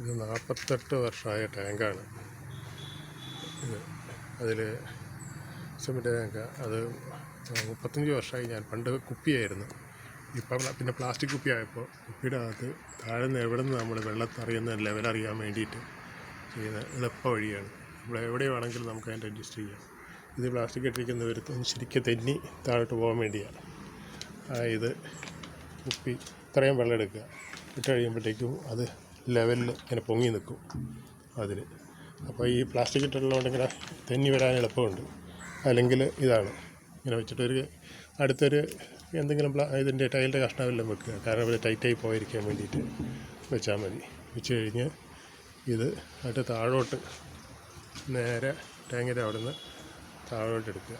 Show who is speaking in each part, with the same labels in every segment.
Speaker 1: ഇത് നാൽപ്പത്തെട്ട് വർഷമായ ടാങ്കാണ്. അതിൽ സിമെന്റ് ടാങ്ക് അത് മുപ്പത്തഞ്ച് വർഷമായി ഞാൻ പണ്ട് കുപ്പിയായിരുന്നു. ഇപ്പം പിന്നെ പ്ലാസ്റ്റിക് കുപ്പിയായപ്പോൾ കുപ്പിയുടെ അകത്ത് താഴെ നിന്ന് എവിടെ നിന്ന് നമ്മൾ വെള്ളത്തറിയുന്ന ലെവൽ അറിയാൻ വേണ്ടിയിട്ട് ചെയ്യുന്ന എളുപ്പ വഴിയാണ്. നമ്മൾ എവിടെ വേണമെങ്കിലും നമുക്ക് അതിന്റെ അഡ്ജസ്റ്റ് ചെയ്യാം. ഇത് പ്ലാസ്റ്റിക് ഇട്ടിരിക്കുന്ന ഒരു ശരിക്കും തെന്നി താഴോട്ട് പോകാൻ വേണ്ടിയാണ് ഇത് കുപ്പി ഇത്രയും വെള്ളം എടുക്കുക. ഇട്ട് കഴിയുമ്പോഴത്തേക്കും അത് ലെവലിൽ ഇങ്ങനെ പൊങ്ങി നിൽക്കും അതിൽ അപ്പോൾ ഈ പ്ലാസ്റ്റിക് ഇട്ടുള്ളതുകൊണ്ട് ഇങ്ങനെ തെന്നി വരാൻ എളുപ്പമുണ്ട്. അല്ലെങ്കിൽ ഇതാണ്. ഇങ്ങനെ വെച്ചിട്ടൊരു അടുത്തൊരു എന്തെങ്കിലും ഇതിന്റെ ടൈലിന്റെ കഷ്ണമെല്ലാം വെക്കുക. കാരണം ഇവിടെ ടൈറ്റായി പോയിരിക്കാൻ വേണ്ടിയിട്ട് വെച്ചാൽ മതി. വെച്ച് കഴിഞ്ഞ് ഇത് എന്നിട്ട് താഴോട്ട് നേരെ ടാങ്കിന്റെ അവിടെ നിന്ന് താഴോട്ട് എടുക്കുക.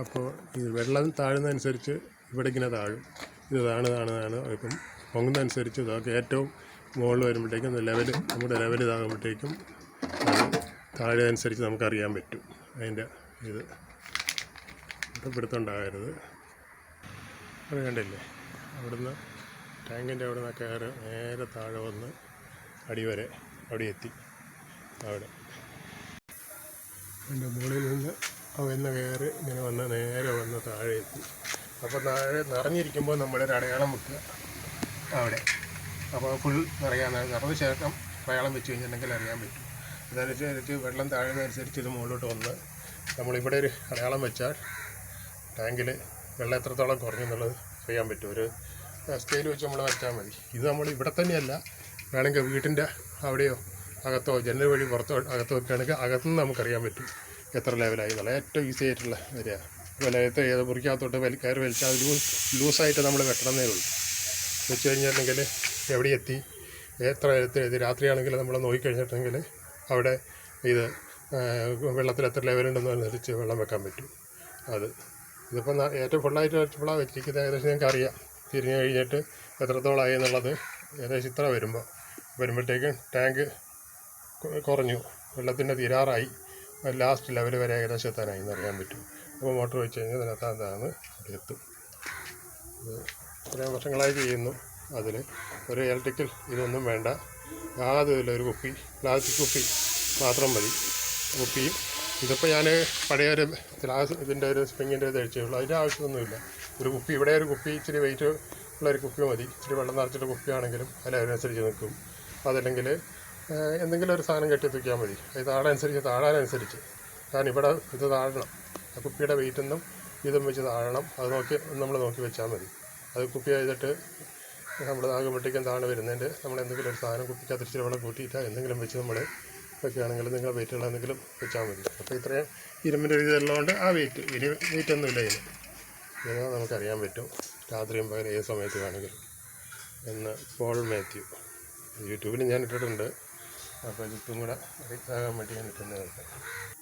Speaker 1: അപ്പോൾ ഇത് വെള്ളം താഴുന്നതനുസരിച്ച് ഇവിടെ ഇങ്ങനെ താഴും. ഇത് ഇതാണ് ഇതാണ്. താണ് ഇപ്പം പൊങ്ങുന്നതനുസരിച്ച് ഇതൊക്കെ ഏറ്റവും മുകളിൽ വരുമ്പോഴത്തേക്കും ലെവൽ നമ്മുടെ ലെവൽ ഇതാകുമ്പോഴത്തേക്കും താഴെ അനുസരിച്ച് നമുക്കറിയാൻ പറ്റും അതിന്റെ ഇത്. പിടുത്തമുണ്ടാകരുത്. അത് കണ്ടില്ലേ? അവിടുന്ന് ടാങ്കിന്റെ അവിടെ നിന്ന് കയറി നേരെ താഴെ വന്ന് അടി വരെ അവിടെ. എത്തി അവിടെ അതിന്റെ മുകളിൽ നിന്ന് അവന്ന് കയറി ഇങ്ങനെ വന്ന് നേരെ വന്ന് താഴെ എത്തി അപ്പോൾ നിറഞ്ഞിരിക്കുമ്പോൾ നമ്മളൊരു അടയാളം വെക്കുക. അവിടെ. അപ്പോൾ ഫുൾ നിറയാൻ നിറഞ്ഞ. ശേഷം അടയാളം വെച്ച് കഴിഞ്ഞിട്ടുണ്ടെങ്കിൽ അറിയാൻ പറ്റും. അതനുസരിച്ച് വെള്ളം താഴുന്നതനുസരിച്ച് ഇത് മുകളിലോട്ട് വന്ന് നമ്മളിവിടെ ഒരു അടയാളം വെച്ചാൽ ടാങ്കിൽ വെള്ളം എത്രത്തോളം കുറഞ്ഞെന്നുള്ളത് അറിയാൻ പറ്റും. ഒരു സ്കെയിൽ വെച്ച് നമ്മൾ വരച്ചാൽ മതി. ഇത് നമ്മൾ ഇവിടെ തന്നെയല്ല വേണമെങ്കിൽ വീട്ടിന്റെ അവിടെയോ അകത്തോ ജനൽ വഴി പുറത്തോ അകത്തോ വെക്കുകയാണെങ്കിൽ അകത്തുനിന്ന് നമുക്കറിയാൻ പറ്റും എത്ര ലെവലായി എന്നുള്ള ഏറ്റവും ഈസി ആയിട്ടുള്ള വരിക. വലയത്തെ ഏത് മുറിക്കകത്തോട്ട് വലി കയറി വലിച്ചാൽ ലൂസ് ലൂസായിട്ട് നമ്മൾ വെട്ടണമെന്നേ ഉള്ളൂ. വെച്ച് കഴിഞ്ഞിട്ടുണ്ടെങ്കിൽ എവിടെ എത്തി? എത്ര എത്തി ഇത് രാത്രിയാണെങ്കിൽ നമ്മൾ നോക്കിക്കഴിഞ്ഞിട്ടുണ്ടെങ്കിൽ അവിടെ ഇത് വെള്ളത്തിൽ എത്ര ലെവലുണ്ടെന്ന് അനുസരിച്ച് വെള്ളം വെക്കാൻ പറ്റും. അത്. ഇതിപ്പോൾ ഏറ്റവും ഫുള്ളായിട്ട് വെച്ചപ്പോഴാണ് വെച്ചിരിക്കുന്നത് ഏകദേശം ഞങ്ങൾക്ക് അറിയാം. തിരിഞ്ഞു കഴിഞ്ഞിട്ട് എത്രത്തോളമായി എന്നുള്ളത് ഏകദേശം ഇത്ര വരുമ്പോൾ വരുമ്പോഴത്തേക്കും ടാങ്ക് കുറഞ്ഞു. വെള്ളത്തിന്റെ തീരാറായി. ലാസ്റ്റ് ലെവൽ വരെ ഏകദേശം എത്താനായി എന്നറിയാൻ പറ്റും. അപ്പോൾ മോട്ടർ വെച്ച് കഴിഞ്ഞാൽ ഇതിനകത്ത് അതാണ് എത്തും ഇത് ഇത്രയും വർഷങ്ങളായി ചെയ്യുന്നു അതിൽ ഒരു ഇലക്ട്രിക്കൽ ഇതൊന്നും വേണ്ട. യാതൊരു ഒരു കുപ്പി പ്ലാസ്റ്റിക് കുപ്പി മാത്രം മതി. കുപ്പിയും ഇതിപ്പോൾ ഞാൻ പഴയ ഒരു ഗ്ലാസ് ഇതിന്റെ ഒരു സ്പ്രിങ്ങിന്റെ ഇത് ഉള്ളൂ. അതിന്റെ ആവശ്യമൊന്നുമില്ല. ഒരു കുപ്പി ഇവിടെ ഒരു കുപ്പി ഇച്ചിരി വെയിറ്റ് ഉള്ള ഒരു കുപ്പി മതി. ഇച്ചിരി വെള്ളം നിറച്ചിട്ട് കുപ്പിയാണെങ്കിലും അതിനനുസരിച്ച് നിൽക്കും. അതല്ലെങ്കിൽ എന്തെങ്കിലും ഒരു സാധനം കെട്ടി മതി. അത് താഴനുസരിച്ച് താഴാനനുസരിച്ച് കാരണം ഇവിടെ ഇത് താഴണം. കുപ്പിയുടെ വെയിറ്റൊന്നും ഇതും വെച്ച് താഴണം. അത് നോക്കി നമ്മൾ നോക്കി വെച്ചാൽ മതി. അത് കുപ്പി ചെയ്തിട്ട് നമ്മൾ നാഗമ്പട്ടിക്കും താഴെ വരുന്നതിന്റെ നമ്മൾ എന്തെങ്കിലും ഒരു സാധനം കുപ്പിക്കകത്ത് ഇച്ചിരി വെള്ളം കൂട്ടിയിട്ട് എന്തെങ്കിലും വെച്ച് നമ്മൾ വെക്കുകയാണെങ്കിൽ നിങ്ങൾ വെയിറ്റുള്ള എന്തെങ്കിലും വെച്ചാൽ മതി. അപ്പോൾ ഇത്രയും ഇരുമ്പിന്റെ ഇതെല്ലാം കൊണ്ട് ആ വെയിറ്റ് ഇനി വെയിറ്റ് ഒന്നുമില്ല ഇതിന് എന്നാൽ നമുക്കറിയാൻ പറ്റും രാത്രിയും പകരം ഏത് സമയത്ത് വേണമെങ്കിലും. എന്ന് പോൾ മാത്യു. യൂട്യൂബിൽ ഞാൻ ഇട്ടിട്ടുണ്ട്. അപ്പോൾ ഇതും കൂടെ ഇതാകാൻ വേണ്ടി ഞാൻ ഇട്ടുന്നതാണ്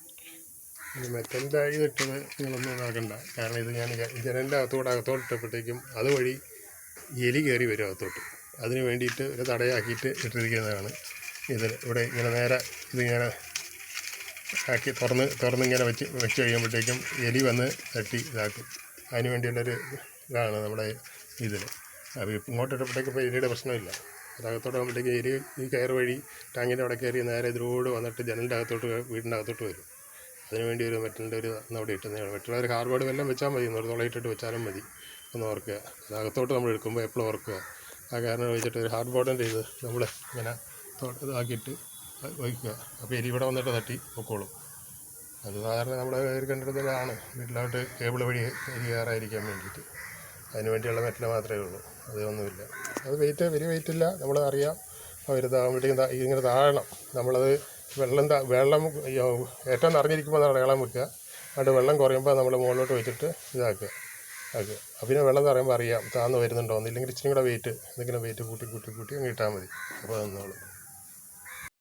Speaker 1: ഈ മെറ്റലിന്റെ ഇട്ടത് നിങ്ങളൊന്നും ഇതാക്കണ്ട കാരണം ഇത് ഞാൻ ജനലിന്റെ അകത്തോട്ട് അകത്തോട്ട് ഇട്ടപ്പോഴത്തേക്കും അതുവഴി എലി കയറി വരും അകത്തോട്ട്. അതിന് വേണ്ടിയിട്ട് ഒരു തടയാക്കിയിട്ട് ഇട്ടിരിക്കുന്നതാണ്. ഇതിൽ ഇവിടെ ഇങ്ങനെ നേരെ ഇതിങ്ങനെ ആക്കി തുറന്ന് തുറന്നിങ്ങനെ വെച്ച് വെച്ച് കഴിയുമ്പോഴത്തേക്കും എലി വന്ന് തട്ടി ഇതാക്കും. അതിന് വേണ്ടിയുള്ളൊരു ഇതാണ് നമ്മുടെ ഇതിൽ അപ്പോൾ ഇങ്ങോട്ട് ഇട്ടപ്പോഴത്തേക്ക് ഇപ്പോൾ എലിയുടെ പ്രശ്നമില്ല. അതകത്തോട്ട് ആകുമ്പോഴത്തേക്ക് എലി ഈ കയർ വഴി ടാങ്കിന്റെ അവിടെ കയറി നേരെ ഇതിലൂടെ വന്നിട്ട് ജനലിന്റെ അകത്തോട്ട് വീടിന്റെ അകത്തോട്ട് വരും. അതിനുവേണ്ടി ഒരു മെറ്റലിന്റെ ഒരു അവിടെ ഇട്ടുന്നതാണ്. മെറ്റൽ ഒരു കാർബോർഡ് വെല്ലം വെച്ചാൽ മതി. ഒരു തുളയിട്ടിട്ട് വെച്ചാലും മതി. ഒന്ന് ഓർക്കുക. അത് അകത്തോട്ട് നമ്മൾ എടുക്കുമ്പോൾ എപ്പോഴും ഓർക്കുക. ആ കാരണം വെച്ചിട്ട് ഒരു ഹാർഡ് ബോർഡിന്റെ ഇത് നമ്മൾ ഇങ്ങനെ ഇതാക്കിയിട്ട് വയ്ക്കുക. അപ്പോൾ എലി ഇവിടെ വന്നിട്ട് തട്ടി പൊക്കോളും. അത് സാധാരണ നമ്മുടെ കണ്ടിടത്തിലാണ് വീട്ടിലോട്ട് കേബിൾ വഴി എലി കയറാതിരിക്കാൻ വേണ്ടിയിട്ട്. അതിന് വേണ്ടിയുള്ള മെറ്റൽ മാത്രമേ ഉള്ളൂ. അതൊന്നുമില്ല അത് വെയിറ്റ് വലിയ വെയിറ്റ് ഇല്ല. വരുന്നതാകുമ്പോഴത്തേക്കും ദാ ഇങ്ങനെ താഴണം. നമ്മളത് വെള്ളം വെള്ളം ഏറ്റവും നിറഞ്ഞിരിക്കുമ്പോൾ നമ്മൾ അടയാളം വെക്കുക. എന്നിട്ട് വെള്ളം കുറയുമ്പോൾ നമ്മൾ മുകളിലോട്ട് വെച്ചിട്ട് ഇതാക്കുക. ആക്കുക. അപ്പോൾ പിന്നെ വെള്ളം നിറയുമ്പോൾ അറിയാം താന്ന് വരുന്നുണ്ടോ എന്നില്ലെങ്കിൽ ഇച്ചിരി കൂടെ വെയിറ്റ് എന്തെങ്കിലും വെയിറ്റ് കൂട്ടി കൂട്ടി കൂട്ടി അങ്ങ് ഇട്ടാൽ മതി. അപ്പോൾ അത് നിന്നോളും.